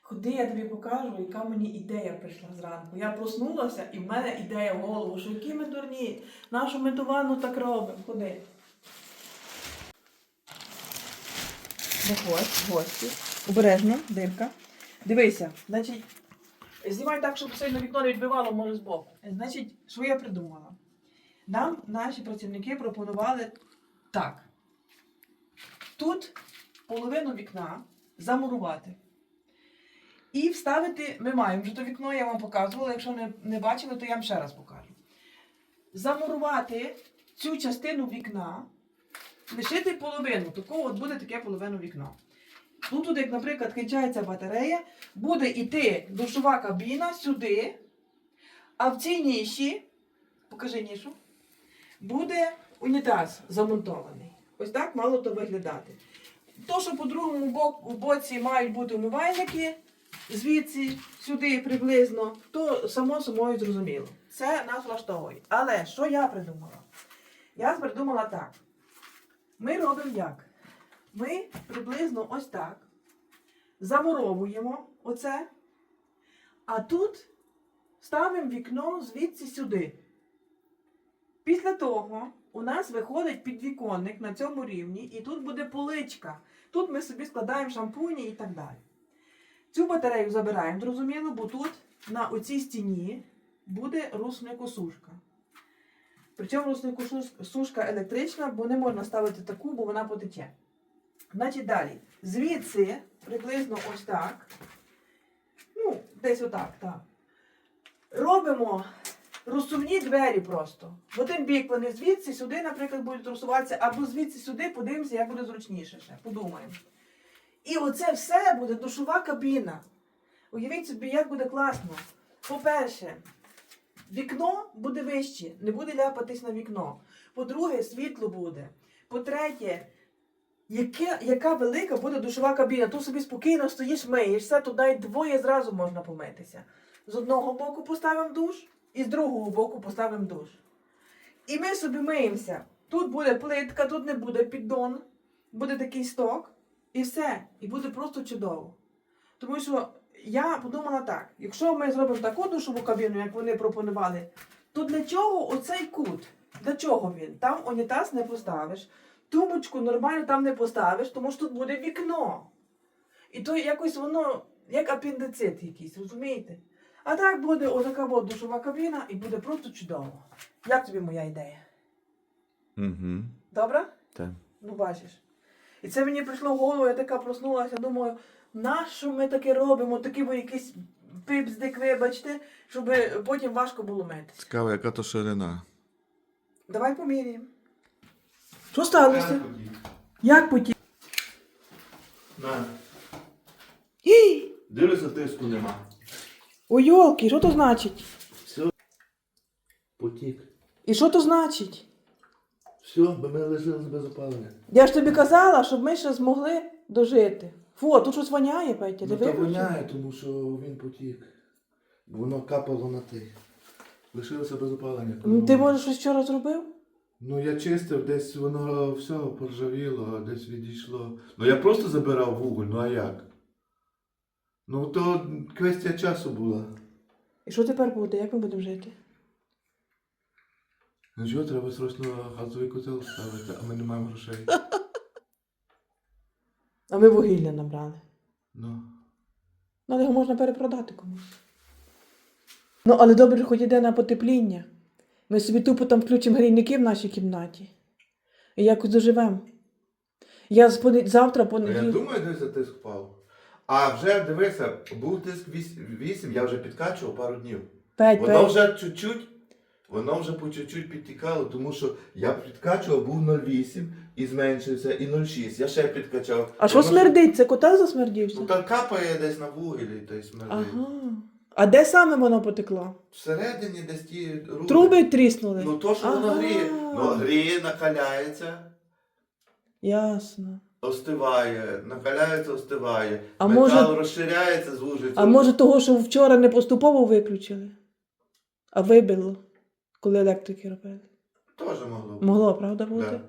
Ходи, я тобі покажу, яка мені ідея прийшла зранку. Я проснулася і в мене ідея в голову, що які ми дурні, нашу ми ту ванну так робимо. Ходи. Заходь, в гості. Обережно, димка. Дивися, значить, знімай так, щоб сильно вікно не відбивало, може збоку. Значить, що я придумала? Нам наші працівники пропонували так. Тут половину вікна замурувати. І вставити, ми маємо вже то вікно, я вам показувала. Якщо не, не бачили, то я вам ще раз покажу. Замурувати цю частину вікна, лишити половину. Такого от буде таке половину вікна. Ну, тут, як, наприклад, кінчається батарея, буде йти душова кабіна сюди, а в цій ніші, покажи нішу, буде унітаз замонтований. Ось так мало то виглядати. То, що по другому боку, боці мають бути умивальники, звідси сюди приблизно, то само собою зрозуміло. Це нас влаштовує. Але що я придумала? Я придумала так. Ми робимо як? Ми приблизно ось так замуровуємо оце, а тут ставимо вікно звідси сюди. Після того у нас виходить підвіконник на цьому рівні, і тут буде поличка. Тут ми собі складаємо шампуні і так далі. Цю батарею забираємо, зрозуміло, бо тут на оцій стіні буде рушникосушка. Причому рушникосушка електрична, бо не можна ставити таку, бо вона потече. Значить, далі. Звідси приблизно ось так. Ну, десь отак, так. Робимо розсувні двері просто. В один бік вони звідси сюди, наприклад, будуть розсуватися, або звідси сюди, подивимося, як буде зручніше ще. Подумаємо. І оце все буде душова кабіна. Уявіть собі, як буде класно. По-перше, вікно буде вище, не буде ляпатись на вікно. По-друге, світло буде. По-третє, яке, яка велика буде душова кабіна. Тут собі спокійно стоїш, миєшся, тут навіть двоє зразу можна помитися. З одного боку поставимо душ, і з другого боку поставимо душ. І ми собі миємося. Тут буде плитка, тут не буде піддон, буде такий сток, і все. І буде просто чудово. Тому що я подумала так: якщо ми зробимо таку душову кабіну, як вони пропонували, то для чого оцей кут? Для чого він? Там унітаз не поставиш, тумбочку нормально там не поставиш, тому що тут буде вікно. І то якось воно, як апендицит якийсь, розумієте? А так буде отака от душова кабіна і буде просто чудово. Як тобі моя ідея? Угу. Добре? Так. Ну, бачиш. І це мені прийшло в голову, я така проснулася, думаю, нащо ми таке робимо, такий бо якийсь пипздик, вибачте, щоб потім важко було митися. Цікаво, яка то ширина. Давай поміряємо. Що сталося? Як потік? На, Гій! дивися, тиску нема. Ой, йолки, що то значить? Все. Потік. І що то значить? Все, бо ми лишились без опалення. Я ж тобі казала, щоб ми ще змогли дожити. Фу, тут щось воняє, Петя, Ну диви. то воняє, тому що він потік. Бо Воно капало на ти. Лишилося без опалення. Ну, Ти може щось вчора зробив? Ну я чистив, десь воно все поржавіло, десь відійшло. Ну я просто забирав вуголь, ну а як? Ну то квестія часу була. І що тепер буде? Як ми будемо жити? Ну чого, треба срочно газовий котел ставити, а ми не маємо грошей. А ми вугілля набрали. Ну. Ну, але його можна перепродати комусь. Ну, але добре, хоч іде на потепління. Ми собі тупо там включимо грійники в нашій кімнаті. І якось доживемо. Я з понед... завтра Я понеділок. думаю, за тиск впав. А вже дивися, був тиск 8, я вже підкачував пару днів. Петь, Воно петь. вже чуть-чуть, воно вже по чуть-чуть підтікало, тому що я підкачував, був 0,8 і зменшився, і 0,6. Я ще підкачав. А що смердить? Це котел засмердівся? Ну так капає десь на вугілі, то й смердить. Ага. А де саме воно потекло? Всередині десь ті руки. Труби тріснули. Ну то, що воно гріє. Ну гріє, накаляється, Ясно. остиває, накаляється, остиває. А Метал може- розширяється, звужується. А може того, що вчора не поступово виключили, а вибило, коли електрики робили. Теж могло. бути. Могло, правда, бути? Да.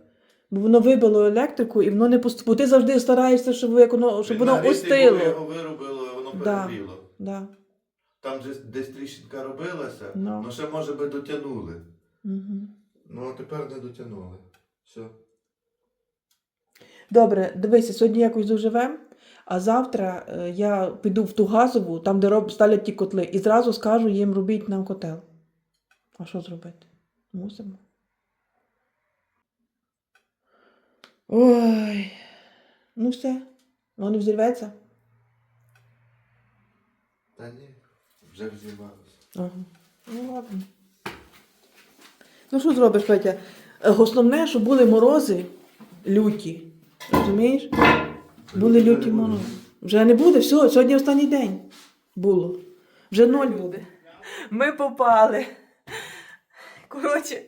Бо воно вибило електрику і воно не поступово. Ти завжди стараєшся, щоб, як воно, щоб воно нагрітий остило. Його виробило, воно воно Да. перегріло. Да. Там же десь тріщинка робилася, Ну. ну ще може би дотягнули. Угу. Ну а тепер не дотягнули. Все. Добре, дивися, сьогодні якось доживем, а завтра е, я піду в ту газову, там, де роб, ставлять ті котли, і зразу скажу їм робіть нам котел. А що зробити? Мусимо. Ой. Ну все. Воно взірветься. Та ні, вже взірвалося. Ага. Ну ладно. Ну що зробиш, Петя? Основне, щоб були морози люті. Розумієш? Були люті морози. Вже не буде, все, сьогодні останній день було. Вже ноль буде. Ми попали. Коротше,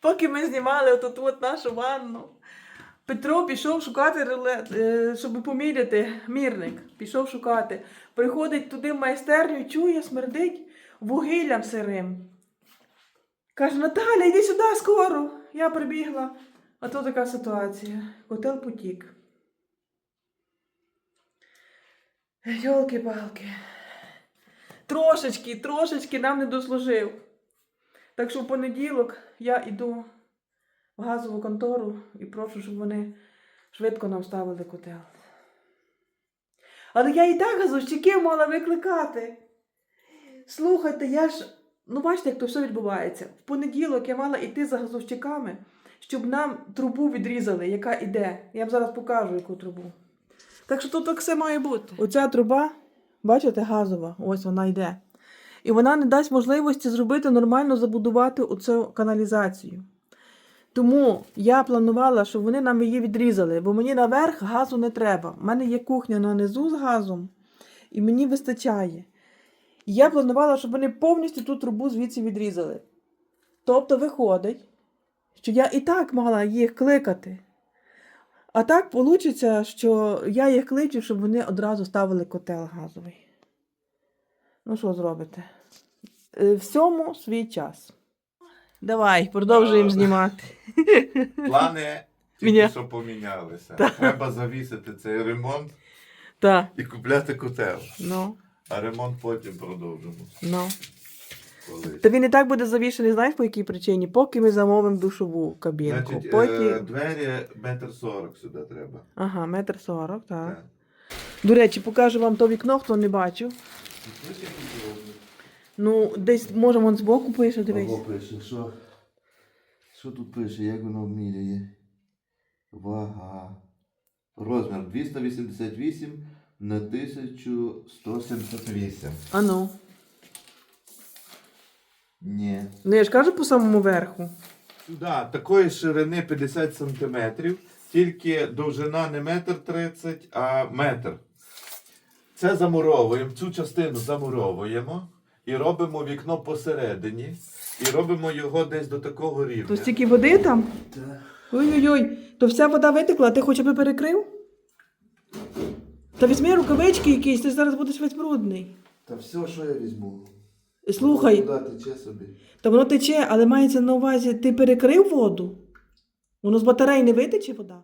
поки ми знімали отут от нашу ванну, Петро пішов шукати реле, е, щоб поміряти мірник. Пішов шукати. Приходить туди в майстерню, чує, смердить вугіллям сирим. Каже, Наталя, йди сюди скоро. Я прибігла. А то така ситуація. Котел потік. Йолки-палки. Трошечки, трошечки нам не дослужив. Так що в понеділок я йду в газову контору і прошу, щоб вони швидко нам ставили котел. Але я і так газовщиків мала викликати. Слухайте, я ж. Ну, бачите, як то все відбувається. В понеділок я мала йти за газовщиками, щоб нам трубу відрізали, яка іде. Я вам зараз покажу, яку трубу. Так що тут так все має бути. Оця труба, бачите, газова, ось вона йде. І вона не дасть можливості зробити нормально забудувати оцю каналізацію. Тому я планувала, щоб вони нам її відрізали, бо мені наверх газу не треба. У мене є кухня на низу з газом, і мені вистачає. І я планувала, щоб вони повністю ту трубу звідси відрізали. Тобто виходить, що я і так мала їх кликати. А так вийде, що я їх кличу, щоб вони одразу ставили котел газовий. Ну, що зробите? Е, Всьому свій час. Давай, продовжуємо знімати. Плани тільки що помінялися. Треба завісити цей ремонт Так, і купляти котел. ну, А ремонт потім продовжимо. ну. Колись. Та він і так буде завішений, знаєш по якій причині? Поки ми замовимо душову кабінку. Значить, е, двері метр сорок сюди треба. Ага, метр сорок, так. Так. До речі, покажу вам то вікно, хто не бачив. Ну, зроблю. Ну, десь, може, вон збоку пише, дивись. Ого, пише, що? Що тут пише, як воно вміряє? Вага. Розмір 288 на 1178. А ну. Ні. Ну я ж кажу по самому верху. Да, такої ширини 50 сантиметрів, тільки довжина не метр 30, а метр. Це замуровуємо, цю частину замуровуємо і робимо вікно посередині. І робимо його десь до такого рівня. То стільки води там. Так. Ой-ой-ой, то вся вода витекла, а ти хоча б перекрив? Та візьми рукавички якісь, ти ж зараз будеш весь брудний. Та все, що я візьму. Слухай, Вода тече собі. та воно тече, але мається на увазі, ти перекрив воду? Воно з батарей не витече вода?